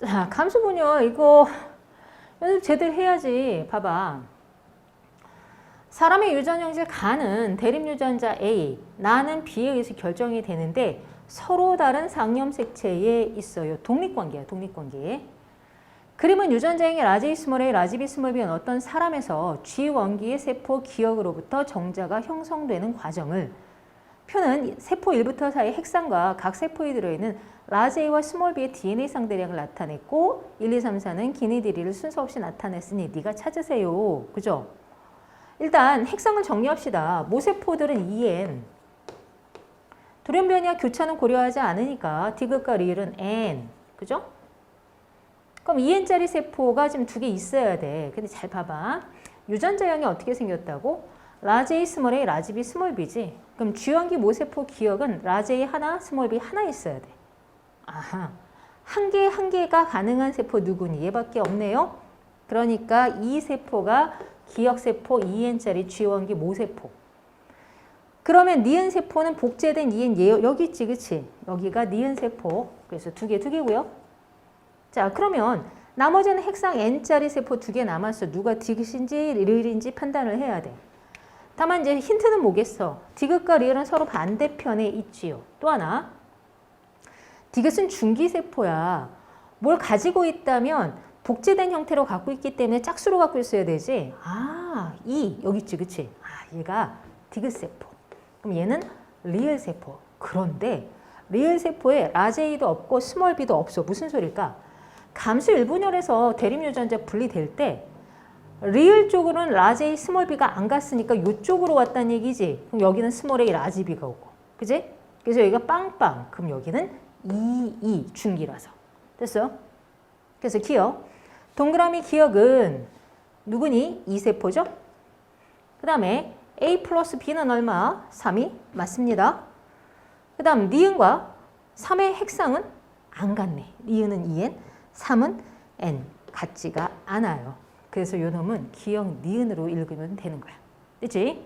자, 감수분열 이거 연습 제대로 해야지. 봐봐. 사람의 유전 형질 가는 대립 유전자 A, 나는 B에 의해서 결정이 되는데 서로 다른 상념 색채에 있어요. 독립관계야, 독립관계. 그림은 유전자형의 라지 스몰 A, 라지 B 스몰 B는 어떤 사람에서 G 원기의 세포 기억으로부터 정자가 형성되는 과정을 표는 세포 1부터 4의 핵상과 각 세포에 들어있는 라지 A와 스몰 B의 DNA 상대량을 나타냈고 1, 2, 3, 4는 기니디리를 순서 없이 나타냈으니 네가 찾으세요. 그죠? 일단 핵상을 정리합시다. 모세포들은 EN 돌연변이와 교차는 고려하지 않으니까 디귿과 리을은 N 그죠? 그럼 2N짜리 세포가 지금 두 개 있어야 돼. 근데 잘 봐봐. 유전자형이 어떻게 생겼다고? 라지 A 스몰 A, 라지 B 스몰 B지. 그럼 주연기 모세포 기억은 라지 A 하나, 스몰 B 하나 있어야 돼. 아하. 한 개, 한 개가 가능한 세포 누구니? 얘밖에 없네요. 그러니까 이 세포가 기억세포 2N짜리 G원기 모세포. 그러면 니은 세포는 복제된 2N 얘 여기 있지, 그치? 여기가 니은 세포. 그래서 두 개, 두 개고요. 자, 그러면 나머지는 핵상 N짜리 세포 두 개 남았어. 누가 디귿인지 리을인지 판단을 해야 돼. 다만 이제 힌트는 뭐겠어? 디귿과 리을은 서로 반대편에 있지요. 또 하나, 디귿은 중기세포야. 뭘 가지고 있다면 복제된 형태로 갖고 있기 때문에 짝수로 갖고 있어야 되지. 아, 이 여기 있지, 그치? 아, 얘가 디귿세포. 그럼 얘는 리을세포. 그런데 리을세포에 라제이도 없고 스몰 b도 없어. 무슨 소릴까? 감수 일분열에서 대립유전자 분리될 때 리을 쪽으로는 라제이 스몰 b가 안 갔으니까 이쪽으로 왔다는 얘기지. 그럼 여기는 스몰 a 라지 b가 오고. 그지? 그래서 여기가 빵빵. 그럼 여기는 2, 2 중기라서. 됐어요? 그래서 기억. 동그라미 기억은 누구니? 2세포죠? 그 다음에 A 플러스 B는 얼마? 3이 맞습니다. 그 다음 니은과 3의 핵상은 안 같네. 니은은 2N, 3은 N. 같지가 않아요. 그래서 요 놈은 기억 니은으로 읽으면 되는 거야. 됐지?